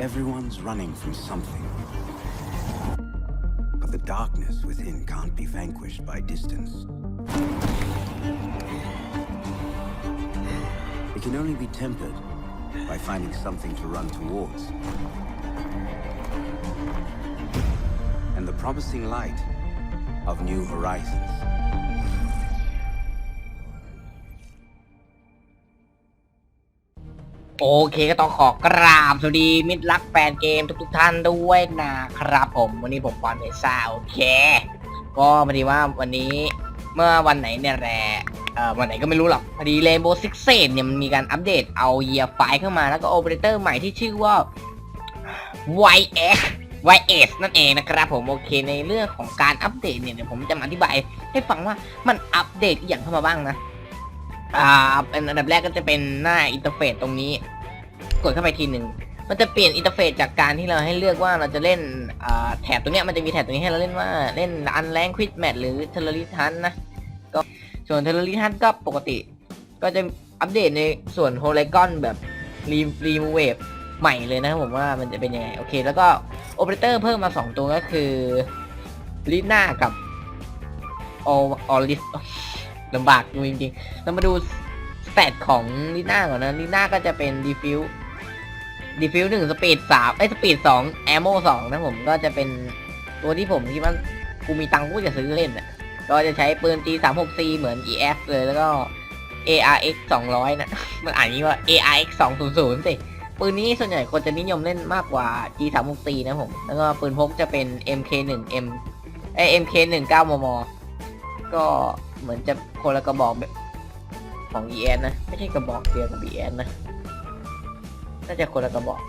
Everyone's running from something. But the darkness within can't be vanquished by distance. It can only be tempered by finding something to run towards. And the promising light of new horizons. โอเคก็ต้องขอกราบสวัสดีมิตรรักแฟนเกมทุกๆท่านด้วยนะครับผมวันนี้ผมปอนเมซ่าโอเค ก็พอดีว่าวันนี้เมื่อวันไหนเนี่ยแหละเอ่อวันไหนก็ไม่รู้หรอกพอดี Rainbow Six Siege เนี่ยมันมีการอัปเดตเอาเยียไฟเข้ามาแล้วก็โอเปอเรเตอร์ใหม่ที่ชื่อว่า YX YS นั่นเองนะครับผมโอเคในเรื่องของการอัปเดตเนี่ยเดี๋ยวผมจะมาอธิบายให้ฟังว่ามันอัปเดตอย่างเข้ามาบ้างนะ อ่าเป็นอันดับแรกก็จะเป็นหน้าอินเทอร์เฟซตรงนี้ กดเข้าไปทีหนึ่งมันจะเปลี่ยนอินเทอร์เฟซจากการที่เราให้เลือกว่าเราจะเล่นอ่าแถบตรงนี้มันจะมีแถบตรงนี้ให้เราเล่นว่าเล่นอันแรงควิดแมทหรือเทเลอริทันนะก็ส่วนเทเลอริทันก็ปกติ ก็จะอัปเดตในส่วนโฮล y กอนแบบรีรีมูเวฟใหม่เลยนะผมว่ามันจะเป็นยังไง โอเค แล้วก็โอเปอเรเตอร์เพิ่มมา 2 ตัวก็คือลีน่ากับออลิส ลำบากดูจริงๆ เรามาดูสเตตของลีน่าก่อนนะลีน่าก็จะเป็นดีฟิวดีฟิวหนึ่งสปีดสามไอ้สปีดสองแอมโมสองนะผมก็จะเป็นตัวที่ผมคิดว่ากูมีตังค์กูจะซื้อเล่นอะ ก็จะใช้ปืน G 3 6 C เหมือน EF เลยแล้วก็ ARX 200 นะ มันอ่านนี้ว่า ARX 200 สิ ปืนนี้ส่วนใหญ่คนจะนิยมเล่นมากกว่า G 3 6 C นะผม แล้วก็ปืนพกจะเป็น MK 1 M เอ MK 1 9มม ก็ เหมือนจะคนละกระบอกแบบของ EN นะ ไม่ใช่กระบอกเดียวกับ EN นะ น่าจะคนละกระบอก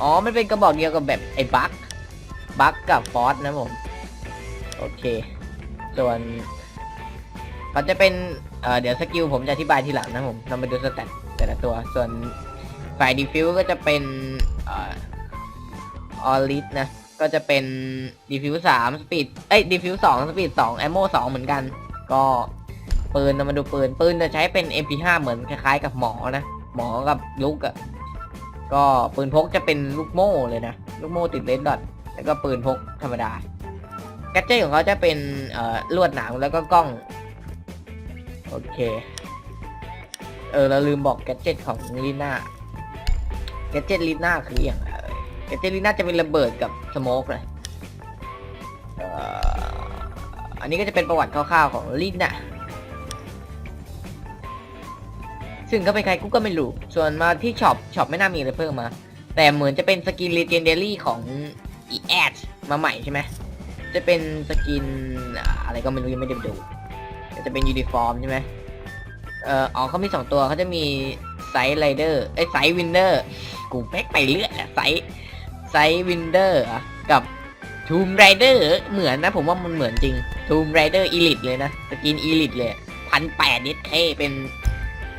อ๋อ มันเป็นกระบอกเดียวกับแบบไอ้บัคบัคกับฟอสนะผม โอเค ส่วนเขาจะเป็นเเดี๋ยวสกิลผมจะอธิบายทีหลังนะผม เรามาดูสแตทแต่ละตัว ส่วนฝ่ายดีฟิวก็จะเป็นออออลิสนะ ก็จะเป็นดีฟิวสามสปีดเอ้ยดีฟิวสองสปีดสองแอมโมสองเหมือนกัน ก็ปืนเรามาดูปืนปืนจะใช้เป็น MP5 เหมือนคล้ายๆ กับหมอนะ หมอกับลุกอะก็ปืนพกจะเป็นลูกโม่เลยนะ ลูกโม่ติดเลนดอทแล้วก็ปืนพกธรรมดาแกดเจของเขาจะเป็นเอ่อลวดหนามแล้วก็กล้อง โอเค เออเราลืมบอกแกดเจของลีน่าแกดเจลีน่าคืออย่างไร แกเจลีน่าจะเป็นระเบิดกับสโมกเลยเอ่ออันนี้ก็จะเป็นประวัติคร่าวๆของลีน่าซึ่งก็เป็นใครกูก็ไม่รู้ ส่วนมาที่ช็อปช็อปไม่น่ามีอะไรเพิ่มมา แต่เหมือนจะเป็นสกิน Legendary ของ e a d มาใหม่ใช่ไหมจะเป็นสกินอะไรก็ไม่รู้ยังไม่ได้ดูจะเป็นยูนิฟอร์มใช่ไหมเอ่ออ๋อเขามีสองตัวเขาจะมีไซส์ไรเดอร์ไอ้ไซส์วินเดอร์กูแป๊กไปเรื่อยอะไซส์ ไซวินเดอร์กับทูมไรเดอร์เหมือนนะ ผมว่ามันเหมือนจริงทูมไรเดอร์อีลิทเลยนะสกินอีลิทเลยพันแปดนิดเท่เป็น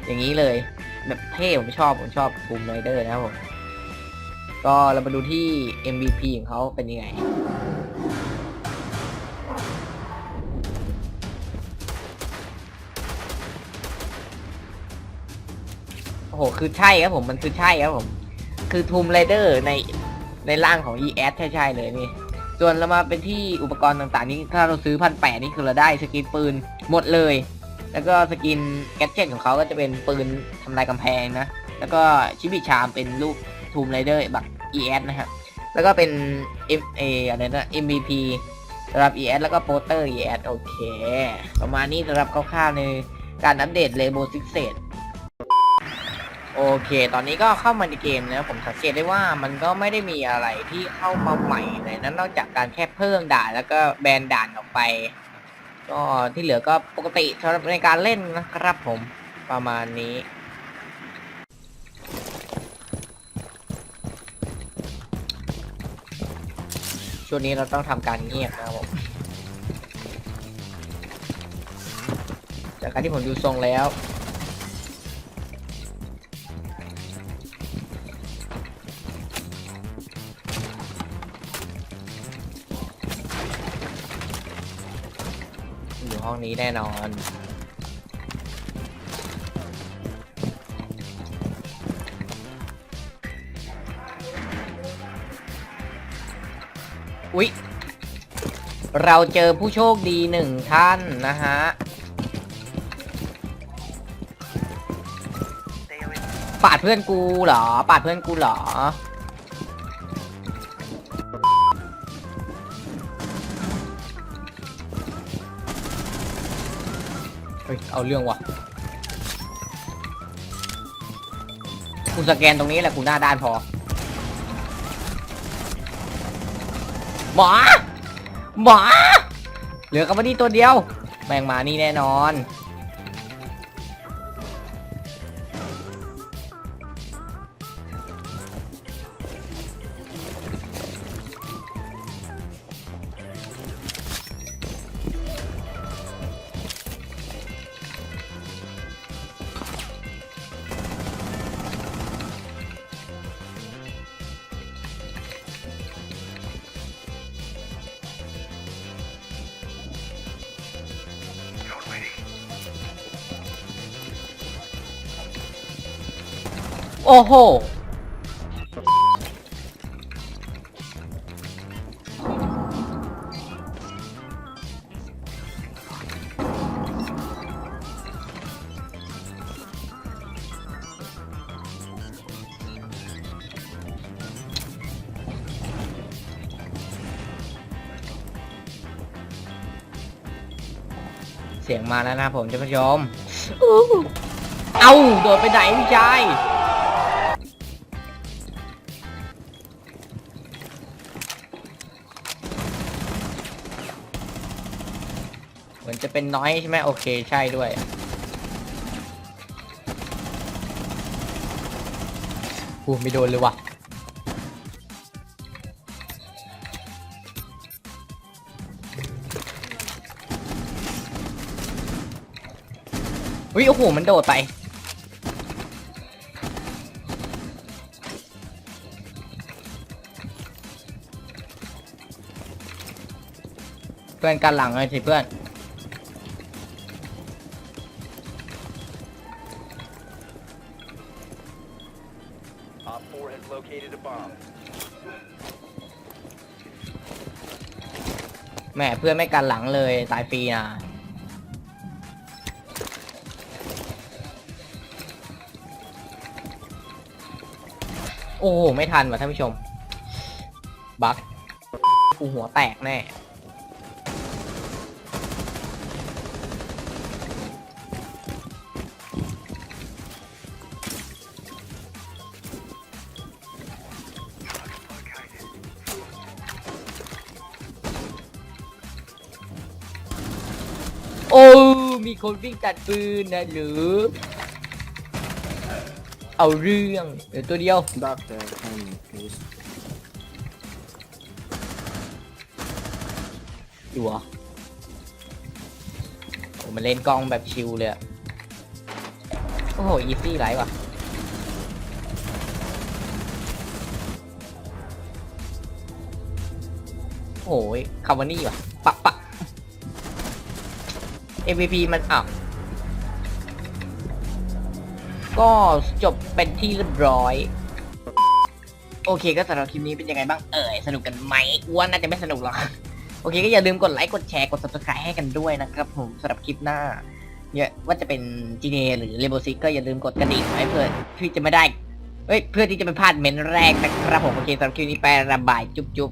อย่างนี้เลย แบบเท่ผมชอบผมชอบทูมไรเดอร์นะครับผมก็เรามาดูที่ MVP ของเขาเป็นยังไงโอ้โห คือใช่ครับผม มันคือใช่ครับผม คือทูมไรเดอร์ใน ในร่างของ ES ใช่ใช่เลยนี่ ส่วนเรามาเป็นที่อุปกรณ์ต่างๆ นี่ถ้าเราซื้อพันแปดนี่คือเราได้สกินปืนหมดเลย แล้วก็สกินแกดเจ็ตของเขาก็จะเป็นปืนทำลายกำแพงนะ แล้วก็ชิบิชามเป็นลูกทูมไรเดอร์บัก ES นะครับแล้วก็เป็น M A อะไรนะ MVP สำหรับ ES แล้วก็โปสเตอร์ ES โอเค ประมาณนี้สำหรับคร่าวๆในการอัปเดต Rainbow Six Siege โอเค ตอนนี้ก็เข้ามาในเกมนะผมสังเกตได้ว่ามันก็ไม่ได้มีอะไรที่เข้ามาใหม่เลยนั้นนอกจากการแค่เพิ่มด่านแล้วก็แบนด่านออกไป ก็ที่เหลือก็ปกติสำหรับในการเล่นนะครับผมประมาณนี้ช่วงนี้เราต้องทำการเงียบนะครับผมจากการที่ผมดูทรงแล้ว ห้องนี้แน่นอน อุ๊ย เราเจอผู้โชคดีหนึ่งท่านนะฮะ ปาดเพื่อนกูเหรอ ปาดเพื่อนกูเหรอ เฮ้ยเอาเรื่องว่ะกูสแกนตรงนี้แหละกูหน้าด้านพอ หมาหมาเหลือกับวันนี้ตัวเดียว แม่งมานี่แน่นอน โอ้โห เสียงมาแล้วนะผมท่านผู้ชมอู้เอาโดดไปไหนพี่ชาย มือนจะเป็นน้อยใช่ไหมโอเคใช่ด้วย กูไม่โดนเลยว่ะวิโอ้โห มันโดดไป เพื่อนกันหลังเลยสิเพื่อน Op 4 has located a bomb. แหมเพื่อนไม่กันหลังเลยตายฟรีนะ โอ้โหไม่ทันว่ะท่านผู้ชม บักกูหัวแตกแน่ มีคนวิ่งตัดปืนนะหรือ เอาเรื่องเดี๋ยวตัวเดียว Doctor, come please. อยู่เหรอโอ้มันเล่นกล้องแบบชิลเลยอะโอ้โห อีซี่ไรว่ะ โอ้ยคาวานี่ว่ะปะปะ MVP มันอะก็จบเป็นที่เรียบร้อย โอเคก็สำหรับคลิปนี้เป็นยังไงบ้างเอ่ยสนุกกันไหมอ้วนน่าจะไม่สนุกหรอกโอเคก็อย่าลืมกดไลค์กดแชร์กด subscribe ให้กันด้วยนะครับผมสำหรับคลิปหน้าเนี่ยว่าจะเป็น GTA หรือ Rainbow Six ก็อย่าลืมกดกระดิ่งไว้เพื่อที่จะไม่ได้เฮ้ยเพื่อที่จะไม่พลาดเมนต์แรกนะครับผมโอเคสำหรับคลิปนี้ไประบายจุ๊บจุ๊บ